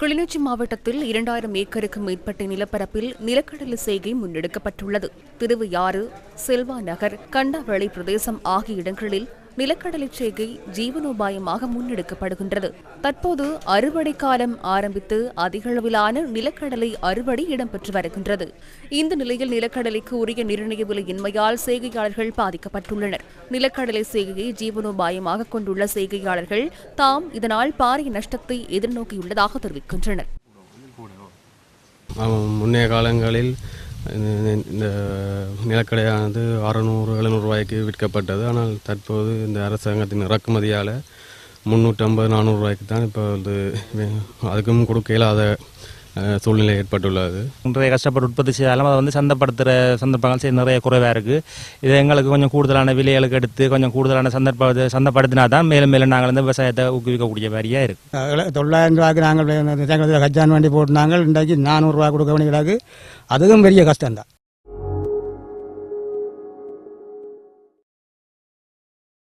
கிளிநொச்சி மாவட்டத்தில் இரண்டாயிரம் ஏக்கருக்கும் மேற்பட்ட நிலப்பரப்பில் நிலக்கடலை செய்கை முன்னெடுக்கப்பட்டுள்ளது. திருவையாறு செல்வா நகர் கண்டாவளை பிரதேசம் ஆகிய இடங்களில் நிலக்கடலை செய்கை ஜீவனோபாயமாக முன்னெடுக்கப்படுகின்றது. தற்போது அறுவடை காலம் ஆரம்பித்து அதிகளவிலான நிலக்கடலை அறுவடை இடம்பெற்று வருகின்றது. இந்த நிலையில் நிலக்கடலைக்கு உரிய நிர்ணய விலை இன்மையால் செய்கையாளர்கள் பாதிக்கப்பட்டுள்ளனர். நிலக்கடலை செய்கையை ஜீவனோபாயமாக கொண்டுள்ள செய்கையாளர்கள் தாம் இதனால் பாரிய நஷ்டத்தை எதிர்நோக்கியுள்ளதாக தெரிவிக்கின்றனர். முன்னைய காலங்களில் இந்த நிலக்கடையானது அறநூறு எழுநூறுவாய்க்கு விற்கப்பட்டது. ஆனால் தற்போது இந்த அரசாங்கத்தின் இறக்குமதியால் முந்நூற்றம்பது நானூறுரூவாய்க்கு தான் இப்போ வந்து அதுக்கும் கொடுக்க இயலாத சூழ்நிலை ஏற்பட்டுள்ளது நிறைய கஷ்டப்பட்டு உற்பத்தி செய்தாலும் அதை வந்து சந்தைப்படுத்துகிற சந்தர்ப்பங்கள் சரி நிறைய குறைவாக இருக்குது இது எங்களுக்கு கொஞ்சம் கூடுதலான விலைகளுக்கு எடுத்து கொஞ்சம் கூடுதலான சந்தர்ப்ப சந்தைப்படுத்தினா தான் மேலும் மேலும் நாங்கள் வந்து விவசாயத்தை ஊக்குவிக்கக்கூடிய மாதிரியாக இருக்குது தொள்ளாயிரம் ரூபாய்க்கு நாங்கள் கஜான் வண்டி போட்டு நாங்கள் இன்றைக்கு நானூறுரூவா கொடுக்க வேண்டிய அதுவும் பெரிய கஷ்டம்தான்